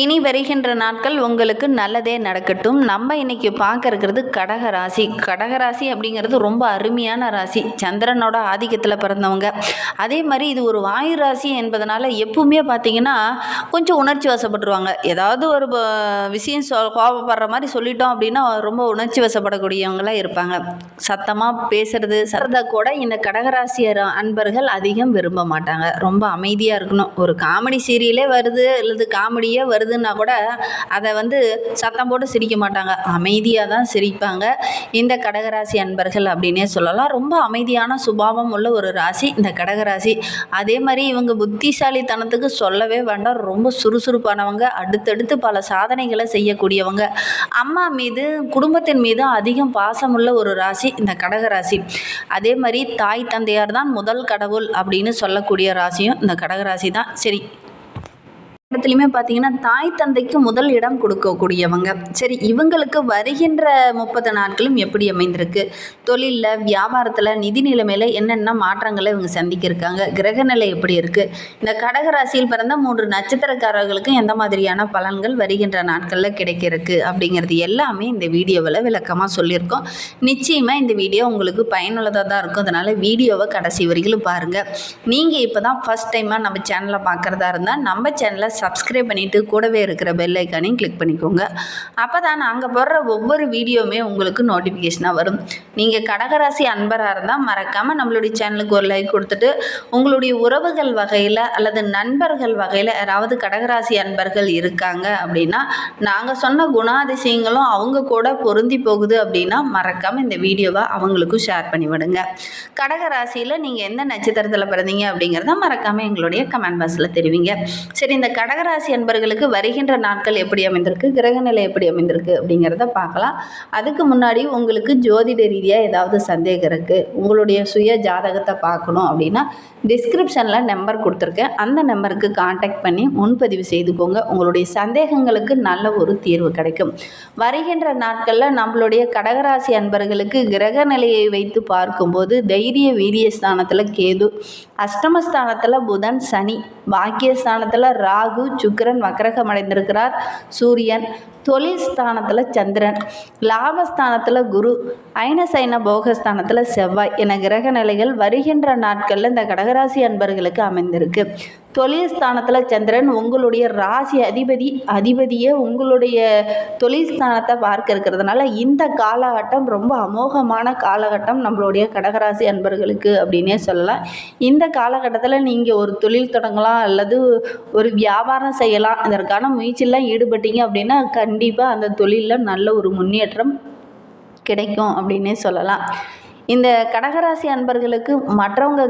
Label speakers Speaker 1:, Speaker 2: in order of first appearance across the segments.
Speaker 1: இனி வருகின்ற நாட்கள் உங்களுக்கு நல்லதே நடக்கட்டும். நம்ம இன்னைக்கு பார்க்க இருக்கிறது கடக ராசி. கடக ராசி அப்படிங்கிறது ரொம்ப அருமையான ராசி. சந்திரனோட ஆதிக்கத்தில் பிறந்தவங்க. அதே மாதிரி இது ஒரு வாயு ராசி என்பதனால எப்பவுமே பார்த்தீங்கன்னா கொஞ்சம் உணர்ச்சி வசப்பட்டுருவாங்க. ஏதாவது ஒரு விஷயம் சொ கோபப்படுற மாதிரி சொல்லிட்டோம் அப்படின்னா ரொம்ப உணர்ச்சி வசப்படக்கூடியவங்களாக இருப்பாங்க. சத்தமாக பேசுறது சரதா கூட இந்த கடகராசியர் அன்பர்கள் அதிகம் விரும்ப மாட்டாங்க. ரொம்ப அமைதியாக இருக்கணும். ஒரு காமெடி சீரியலே வருது அல்லது காமெடியே வருது. வருதுன்னா கூட அதை வந்து சத்தம் போட்டு சிரிக்க மாட்டாங்க. அமைதியாக தான் சிரிப்பாங்க. இந்த கடகராசி அன்பர்கள் அப்படின்னே சொல்லலாம். ரொம்ப அமைதியான சுபாவம் உள்ள ஒரு ராசி இந்த கடகராசி. அதே மாதிரி இவங்க புத்திசாலித்தனத்துக்கு சொல்லவே வேண்டாம். ரொம்ப சுறுசுறுப்பானவங்க. அடுத்தடுத்து பல சாதனைகளை செய்யக்கூடியவங்க. அம்மா மீது குடும்பத்தின் மீது அதிகம் பாசமுள்ள ஒரு ராசி இந்த கடகராசி. அதே மாதிரி தாய் தந்தையார் தான் முதல் கடவுள் அப்படின்னு சொல்லக்கூடிய ராசியும் இந்த கடகராசி தான் சரி இடத்துலையுமே பார்த்தீங்கன்னா தாய் தந்தைக்கு முதல் இடம் கொடுக்கக்கூடியவங்க. சரி இவங்களுக்கு வருகின்ற முப்பது நாட்களும் எப்படி அமைந்திருக்கு? தொழிலில் வியாபாரத்தில் நிதி நிலைமையில் என்னென்ன மாற்றங்களை இவங்க சந்திக்கிருக்காங்க? கிரக நிலை எப்படி இருக்குது இந்த கடகராசியில் பிறந்த மூன்று நட்சத்திரக்காரர்களுக்கு எந்த மாதிரியான பலன்கள் வருகின்ற நாட்களில் கிடைக்க இருக்கு அப்படிங்கிறது எல்லாமே இந்த வீடியோவில் விளக்கமாக சொல்லியிருக்கோம். நிச்சயமாக இந்த வீடியோ உங்களுக்கு பயனுள்ளதாக தான் இருக்கும். அதனால் வீடியோவை கடைசி வரைக்கும் பாருங்கள் நீங்கள் இப்போ தான் ஃபஸ்ட் டைமாக நம்ம சேனலை பார்க்குறதா இருந்தால் நம்ம சேனலை சப்ஸ்கிரைப் பண்ணிவிட்டு கூடவே இருக்கிற பெல் ஐக்கானையும் கிளிக் பண்ணிக்கோங்க. அப்போ தான் நாங்கள் போடுற ஒவ்வொரு வீடியோவுமே உங்களுக்கு நோட்டிஃபிகேஷனாக வரும். நீங்கள் கடகராசி அன்பராக இருந்தால் மறக்காமல் நம்மளுடைய சேனலுக்கு ஒரு லைக் கொடுத்துட்டு உங்களுடைய உறவுகள் வகையில் அல்லது நண்பர்கள் வகையில் யாராவது கடகராசி அன்பர்கள் இருக்காங்க அப்படின்னா நாங்கள் சொன்ன குணாதிசயங்களும் அவங்க கூட பொருந்தி போகுது அப்படின்னா மறக்காமல் இந்த வீடியோவை அவங்களுக்கும் ஷேர் பண்ணி விடுங்க. கடகராசியில் நீங்கள் எந்த நட்சத்திரத்தில் பிறந்தீங்க அப்படிங்கிறத மறக்காமல் எங்களுடைய கமெண்ட் பாக்ஸில் தெரிவிங்க. சரி இந்த கடகராசி அன்பர்களுக்கு வருகின்ற நாட்கள் எப்படி அமைந்திருக்கு? கிரகநிலை எப்படி அமைந்திருக்கு? அப்படிங்கிறத பார்க்கலாம். அதுக்கு முன்னாடி உங்களுக்கு ஜோதிட ரீதியாக ஏதாவது சந்தேகம் இருக்குது உங்களுடைய சுய ஜாதகத்தை பார்க்கணும் அப்படின்னா டிஸ்கிரிப்ஷனில் நம்பர் கொடுத்துருக்கேன். அந்த நம்பருக்கு காண்டாக்ட் பண்ணி முன்பதிவு செய்துக்கோங்க. உங்களுடைய சந்தேகங்களுக்கு நல்ல ஒரு தீர்வு கிடைக்கும். வருகின்ற நாட்களில் நம்மளுடைய கடகராசி அன்பர்களுக்கு கிரக நிலையை வைத்து பார்க்கும்போது தைரிய வீரிய ஸ்தானத்தில் கேது அஷ்டமஸ்தானத்தில் புதன் சனி பாக்கியஸ்தானத்தில் ராகு சுக்கிரன் வக்கரகம் அடைந்திருக்கிறார். சூரியன் தொழில் ஸ்தானத்தில் சந்திரன் லாபஸ்தானத்தில் குரு ஐனசைன போகஸ்தானத்தில் செவ்வாய் என கிரக நிலைகள் வருகின்ற நாட்களில் இந்த கடகராசி அன்பர்களுக்கு அமைந்திருக்கு. தொழில் ஸ்தானத்தில் சந்திரன் உங்களுடைய ராசி அதிபதி அதிபதியே உங்களுடைய தொழில் ஸ்தானத்தை பார்க்க இருக்கிறதுனால இந்த காலகட்டம் ரொம்ப அமோகமான காலகட்டம் நம்மளுடைய கடகராசி அன்பர்களுக்கு அப்படின்னே சொல்லலாம். இந்த காலகட்டத்தில் நீங்கள் ஒரு தொழில் தொடங்கலாம் அல்லது ஒரு வியாபாரம் செய்யலாம். இதற்கான முயற்சியெல்லாம் ஈடுபட்டீங்க அப்படின்னா கண்டிப்பாக அந்த தொழிலில் நல்ல ஒரு முன்னேற்றம் கிடைக்கும் அப்படின்னே சொல்லலாம். இந்த கடகராசி அன்பர்களுக்கு மற்றவங்க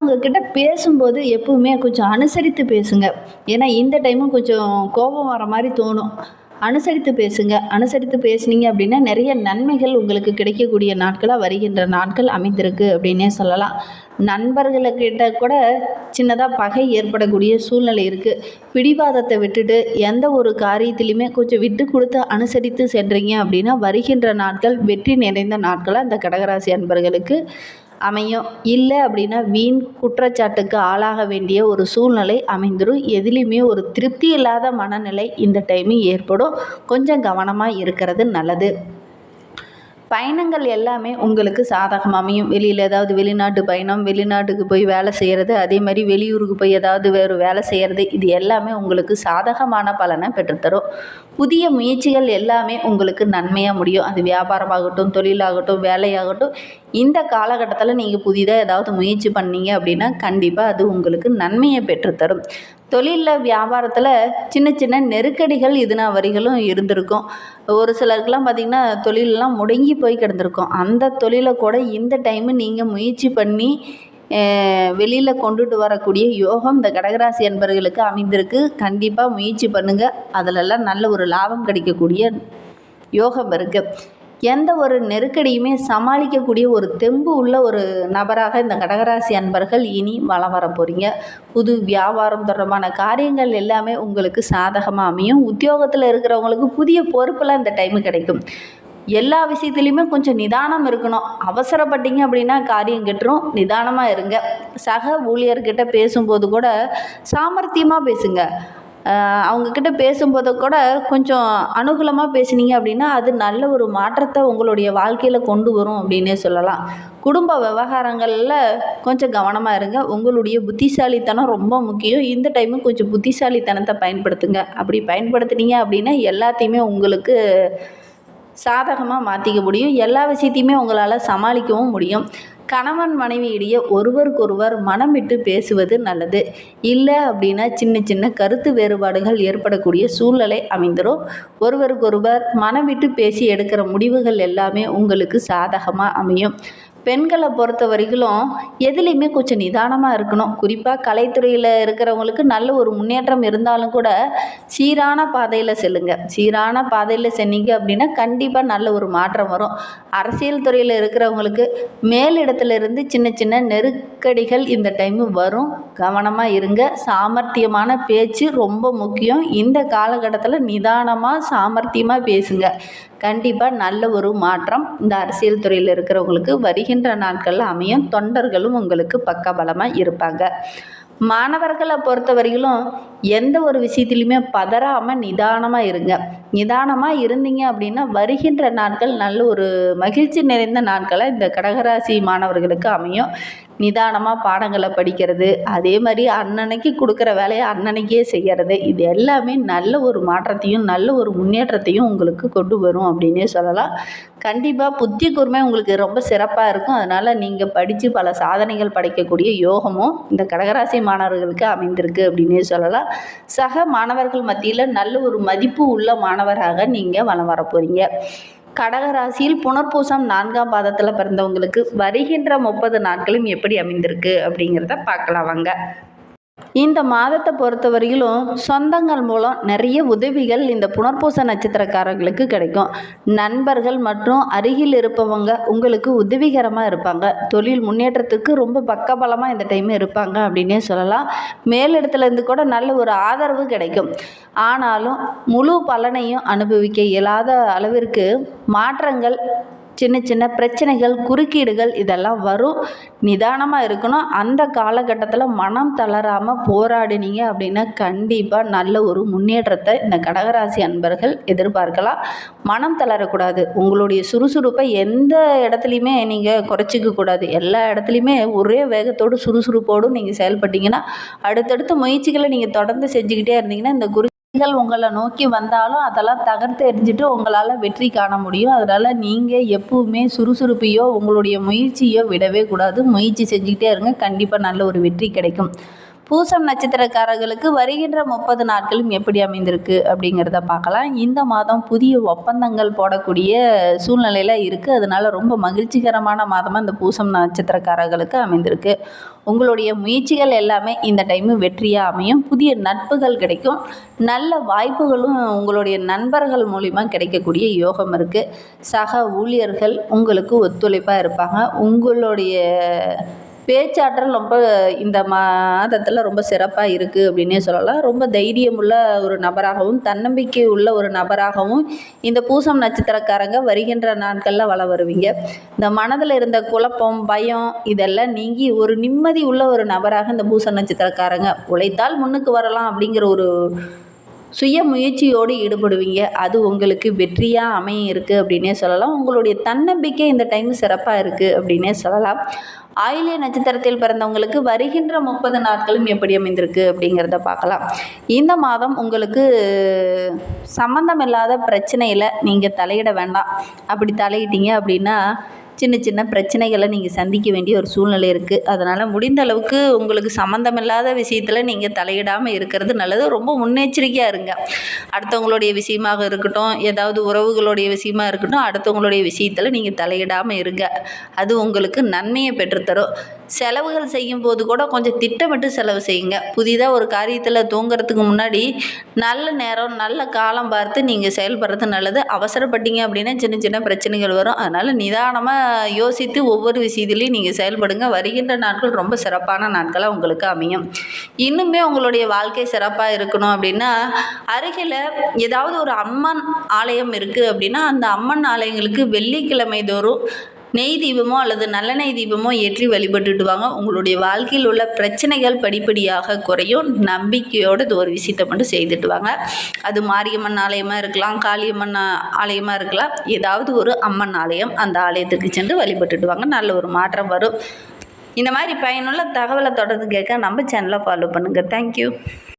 Speaker 1: உங்ககிட்ட பேசும்போது எப்பவுமே கொஞ்சம் அனுசரித்து பேசுங்க. ஏன்னா இந்த டைமும் கொஞ்சம் கோபம் வர மாதிரி தோணும். அனுசரித்து பேசுங்க. அனுசரித்து பேசுனீங்க அப்படின்னா நிறைய நன்மைகள் உங்களுக்கு கிடைக்கக்கூடிய நாட்களாக வருகின்ற நாட்கள் அமைந்திருக்கு அப்படின்னே சொல்லலாம். நண்பர்களுக்கிட்ட கூட சின்னதாக பகை ஏற்படக்கூடிய சூழ்நிலை இருக்குது பிடிவாதத்தை விட்டுட்டு எந்த ஒரு காரியத்திலையுமே கொஞ்சம் விட்டு கொடுத்து அனுசரித்து சென்றீங்க அப்படின்னா வருகின்ற நாட்கள் வெற்றி நிறைந்த நாட்களாக இந்த கடகராசி அன்பர்களுக்கு அமையும். இல்லை அப்படின்னா வீண் குற்றச்சாட்டுக்கு ஆளாக வேண்டிய ஒரு சூழ்நிலை அமைந்துடும் எதிலையுமே ஒரு திருப்தி இல்லாத மனநிலை இந்த டைமு ஏற்படும். கொஞ்சம் கவனமாக இருக்கிறது நல்லது. பயணங்கள் எல்லாமே உங்களுக்கு சாதகம் அமையும். வெளியில் ஏதாவது வெளிநாட்டு பயணம் வெளிநாட்டுக்கு போய் வேலை செய்கிறது அதே மாதிரி வெளியூருக்கு போய் ஏதாவது வேறு வேலை செய்கிறது இது எல்லாமே உங்களுக்கு சாதகமான பலனை பெற்றுத்தரும். புதிய முயற்சிகள் எல்லாமே உங்களுக்கு நன்மையாக முடியும். அது வியாபாரமாகட்டும் தொழிலாகட்டும் வேலையாகட்டும் இந்த காலகட்டத்தில் நீங்கள் புதிதாக ஏதாவது முயற்சி பண்ணீங்க அப்படின்னா கண்டிப்பாக அது உங்களுக்கு நன்மையை பெற்றுத்தரும். தொழிலில் வியாபாரத்தில் சின்ன சின்ன நெருக்கடிகள் இதுனா வரிகளும் இருந்திருக்கும். ஒரு சிலருக்குலாம் பார்த்திங்கன்னா தொழிலெலாம் முடங்கி போய் கிடந்திருக்கும். அந்த தொழிலை கூட இந்த டைமு நீங்கள் முயற்சி பண்ணி வெளியில் கொண்டுட்டு வரக்கூடிய யோகம் இந்த கடகராசி அன்பர்களுக்கு அமைந்திருக்கு. கண்டிப்பாக முயற்சி பண்ணுங்கள் அதிலெல்லாம் நல்ல ஒரு லாபம் கிடைக்கக்கூடிய யோகம் இருக்குது எந்த ஒரு நெருக்கடியுமே சமாளிக்கக்கூடிய ஒரு தெம்பு உள்ள ஒரு நபராக இந்த கடகராசி அன்பர்கள் இனி வலம் வர போகிறீங்க புது வியாபாரம் தொடர்பான காரியங்கள் எல்லாமே உங்களுக்கு சாதகமாக அமையும். உத்தியோகத்தில் இருக்கிறவங்களுக்கு புதிய பொறுப்பெல்லாம் இந்த டைமு கிடைக்கும். எல்லா விஷயத்துலையுமே கொஞ்சம் நிதானம் இருக்கணும். அவசரப்பட்டீங்க அப்படின்னா காரியம் கெட்டுரும். நிதானமாக இருங்க. சக ஊழியர்கிட்ட பேசும்போது கூட சாமர்த்தியமாக பேசுங்க. அவங்கக்கிட்ட பேசும்போது கூட கொஞ்சம் அனுகூலமாக பேசுனீங்க அப்படின்னா அது நல்ல ஒரு மாற்றத்தை உங்களுடைய வாழ்க்கையில் கொண்டு வரும் அப்படின்னே சொல்லலாம். குடும்ப விவகாரங்களில் கொஞ்சம் கவனமாக இருங்க. உங்களுடைய புத்திசாலித்தனம் ரொம்ப முக்கியம். இந்த டைமு கொஞ்சம் புத்திசாலித்தனத்தை பயன்படுத்துங்க. அப்படி பயன்படுத்துனீங்க அப்படின்னா எல்லாத்தையுமே உங்களுக்கு சாதகமாக மாற்றிக்க முடியும். எல்லா விஷயத்தையுமே உங்களால் சமாளிக்கவும் முடியும். கணவன் மனைவியிடையே ஒருவருக்கொருவர் மனம் விட்டு பேசுவது நல்லது. இல்லை அப்படின்னா சின்ன சின்ன கருத்து வேறுபாடுகள் ஏற்படக்கூடிய சூழ்நிலை அமைந்துடும் ஒருவருக்கொருவர் மனம் விட்டு பேசி எடுக்கிற முடிவுகள் எல்லாமே உங்களுக்கு சாதகமாக அமையும். பெண்களை பொறுத்த வரைக்கும் எதுலேயுமே கொஞ்சம் நிதானமாக இருக்கணும். குறிப்பாக கலைத்துறையில் இருக்கிறவங்களுக்கு நல்ல ஒரு முன்னேற்றம் இருந்தாலும் கூட சீரான பாதையில் செல்லுங்க. சீரான பாதையில் சென்னீங்க அப்படின்னா கண்டிப்பாக நல்ல ஒரு மாற்றம் வரும். அரசியல் துறையில் இருக்கிறவங்களுக்கு மேலிடத்துலேருந்து சின்ன சின்ன நெருக்கடிகள் இந்த டைமு வரும். கவனமாக இருங்க. சாமர்த்தியமான பேச்சு ரொம்ப முக்கியம். இந்த காலகட்டத்தில் நிதானமாக சாமர்த்தியமாக பேசுங்க. கண்டிப்பாக நல்ல ஒரு மாற்றம் இந்த அரசியல் துறையில் இருக்கிறவங்களுக்கு வருகின்ற நாட்களில் அமையும். தொண்டர்களும் உங்களுக்கு பக்கபலமாக இருப்பாங்க. மாணவர்களை பொறுத்தவரையிலும் எந்த ஒரு விஷயத்துலையுமே பதறாமல் நிதானமாக இருங்க. நிதானமாக இருந்தீங்க அப்படின்னா வருகின்ற நாட்கள் நல்ல ஒரு மகிழ்ச்சி நிறைந்த நாட்களாக இந்த கடகராசி மாணவர்களுக்கு அமையும். நிதானமாக பாடங்களை படிக்கிறது அதே மாதிரி அன்னன்னைக்கு கொடுக்குற வேலையை அன்னன்னைக்கே செய்கிறது இது எல்லாமே நல்ல ஒரு மாற்றத்தையும் நல்ல ஒரு முன்னேற்றத்தையும் உங்களுக்கு கொண்டு வரும் அப்படின்னே சொல்லலாம். கண்டிப்பாக புத்தி கூர்மை உங்களுக்கு ரொம்ப சிறப்பாக இருக்கும். அதனால் நீங்கள் படித்து பல சாதனைகள் படைக்கக்கூடிய யோகமும் இந்த கடகராசி மாணவர்களுக்கு அமைந்திருக்கு அப்படின்னே சொல்லலாம். சக மாணவர்கள் மத்தியில் நல்ல ஒரு மதிப்பு உள்ள மாணவராக நீங்கள் வளம் வர போகிறீங்க கடகராசியில் புனர்பூசம் நான்காம் பாதத்தில் பிறந்தவங்களுக்கு வருகின்ற முப்பது நாட்களும் எப்படி அமைந்திருக்கு அப்படிங்கிறத பார்க்கலாம் வாங்க. இந்த மாதத்தை பொறுத்தவரையிலும் சொந்தங்கள் மூலம் நிறைய உதவிகள் இந்த புனர்பூச நட்சத்திரக்காரர்களுக்கு கிடைக்கும். நண்பர்கள் மற்றும் அருகில் இருப்பவங்க உங்களுக்கு உதவிகரமாக இருப்பாங்க. தொழில் முன்னேற்றத்துக்கு ரொம்ப பக்கபலமாக இந்த டைம் இருப்பாங்க அப்படின்னே சொல்லலாம். மேலிடத்துலேருந்து கூட நல்ல ஒரு ஆதரவு கிடைக்கும். ஆனாலும் முழு பலனையும் அனுபவிக்க இயலாத அளவிற்கு மாற்றங்கள் சின்ன சின்ன பிரச்சனைகள் குறுக்கீடுகள் இதெல்லாம் வரும். நிதானமாக இருக்கணும். அந்த காலகட்டத்தில் மனம் தளராமல் போராடினீங்க அப்படின்னா கண்டிப்பாக நல்ல ஒரு முன்னேற்றத்தை இந்த கடகராசி அன்பர்கள் எதிர்பார்க்கலாம். மனம் தளரக்கூடாது. உங்களுடைய சுறுசுறுப்பை எந்த இடத்துலையுமே நீங்கள் குறைச்சிக்க கூடாது. எல்லா இடத்துலையுமே ஒரே வேகத்தோடு சுறுசுறுப்போடும் நீங்கள் செயல்பட்டீங்கன்னா அடுத்தடுத்த முயற்சிகளை நீங்கள் தொடர்ந்து செஞ்சுக்கிட்டே இருந்தீங்கன்னா இந்த குரு நீங்கள் உங்களை நோக்கி வந்தாலும் அதெல்லாம் தகர்த்து எறிஞ்சிட்டு உங்களால் வெற்றி காண முடியும். அதனால் நீங்கள் எப்பவுமே சுறுசுறுப்பையோ உங்களுடைய முயற்சியோ விடவே கூடாது. முயற்சி செஞ்சுக்கிட்டே இருங்க. கண்டிப்பாக நல்ல ஒரு வெற்றி கிடைக்கும். பூசம் நட்சத்திரக்காரர்களுக்கு வருகின்ற முப்பது நாட்களும் எப்படி அமைந்திருக்கு அப்படிங்கிறத பார்க்கலாம். இந்த மாதம் புதிய ஒப்பந்தங்கள் போடக்கூடிய சூழ்நிலையில் இருக்குது அதனால் ரொம்ப மகிழ்ச்சிகரமான மாதமாக இந்த பூசம் நட்சத்திரக்காரர்களுக்கு அமைந்திருக்கு. உங்களுடைய முயற்சிகள் எல்லாமே இந்த டைமு வெற்றியாக அமையும். புதிய நட்புகள் கிடைக்கும். நல்ல வாய்ப்புகளும் உங்களுடைய நண்பர்கள் மூலிமா கிடைக்கக்கூடிய யோகம் இருக்குது சக ஊழியர்கள் உங்களுக்கு ஒத்துழைப்பாக இருப்பாங்க. உங்களுடைய பேச்சாற்றல் ரொம்ப இந்த மாதத்தில் ரொம்ப சிறப்பாக இருக்குது அப்படின்னே சொல்லலாம். ரொம்ப தைரியமுள்ள ஒரு நபராகவும் தன்னம்பிக்கை உள்ள ஒரு நபராகவும் இந்த பூசம் நட்சத்திரக்காரங்க வருகின்ற நாட்களில் வள வருவீங்க. இந்த மனதில் இருந்த குழப்பம் பயம் இதெல்லாம் நீங்கி ஒரு நிம்மதி உள்ள ஒரு நபராக இந்த பூச நட்சத்திரக்காரங்க உழைத்தால் முன்னுக்கு வரலாம் அப்படிங்கிற ஒரு சுய முயற்சியோடு ஈடுபடுவீங்க. அது உங்களுக்கு வெற்றியாக அமைய இருக்குது அப்படின்னே சொல்லலாம். உங்களுடைய தன்னம்பிக்கை இந்த டைம் சிறப்பாக இருக்குது அப்படின்னே சொல்லலாம். ஆயிலிய நட்சத்திரத்தில் பிறந்தவங்களுக்கு வருகின்ற முப்பது நாட்களும் எப்படி அமைந்திருக்கு அப்படிங்கிறத பார்க்கலாம். இந்த மாதம் உங்களுக்கு சம்மந்தமில்லாத பிரச்சனையில் நீங்கள் தலையிட வேண்டாம். அப்படி தலையிட்டீங்க அப்படின்னா சின்ன சின்ன பிரச்சனைகளை நீங்கள் சந்திக்க வேண்டிய ஒரு சூழ்நிலை இருக்குது அதனால் முடிந்த அளவுக்கு உங்களுக்கு சம்மந்தமில்லாத விஷயத்தில் நீங்கள் தலையிடாமல் இருக்கிறது நல்லது. ரொம்ப முன்னெச்சரிக்கையாக இருங்க. அடுத்தவங்களுடைய விஷயமாக இருக்கட்டும் ஏதாவது உறவுகளுடைய விஷயமா இருக்கட்டும் அடுத்தவங்களுடைய விஷயத்தில் நீங்கள் தலையிடாமல் இருங்க. அது உங்களுக்கு நன்மையை பெற்றுத்தரும். செலவுகள் செய்யும்போது கூட கொஞ்சம் திட்டமிட்டு செலவு செய்யுங்க. புதிதாக ஒரு காரியத்தில் தூங்குறதுக்கு முன்னாடி நல்ல நேரம் நல்ல காலம் பார்த்து நீங்கள் செயல்படுறது நல்லது. அவசரப்பட்டீங்க அப்படின்னா சின்ன சின்ன பிரச்சனைகள் வரும். அதனால் நிதானமாக யோசித்து ஒவ்வொரு விஷயத்துலையும் நீங்கள் செயல்படுங்க. வருகின்ற நாட்கள் ரொம்ப சிறப்பான நாட்களாக உங்களுக்கு அமையும். இன்னுமே உங்களுடைய வாழ்க்கை சிறப்பாக இருக்கணும் அப்படின்னா அருகில் ஏதாவது ஒரு அம்மன் ஆலயம் இருக்குது அப்படின்னா அந்த அம்மன் ஆலயங்களுக்கு வெள்ளிக்கிழமை தோறும் நெய் தீபமோ அல்லது நல்லெண்ணெய் தீபமோ ஏற்றி வழிபட்டுட்டு வாங்க உங்களுடைய வாழ்க்கையில் உள்ள பிரச்சனைகள் படிப்படியாக குறையும். நம்பிக்கையோடு இது ஒரு விஷயத்தை மட்டும் செய்துட்டு வாங்க அது மாரியம்மன் ஆலயமாக இருக்கலாம் காளியம்மன் ஆலயமாக இருக்கலாம். ஏதாவது ஒரு அம்மன் ஆலயம் அந்த ஆலயத்திற்கு சென்று வழிபட்டுட்டு வாங்க நல்ல ஒரு மாற்றம் வரும். இந்த மாதிரி பயனுள்ள தகவலை தொடர்ந்து கேட்க நம்ம சேனலை ஃபாலோ பண்ணுங்கள் தேங்க்யூ